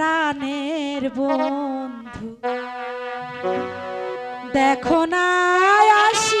প্রাণের বন্ধু। দেখো না আসি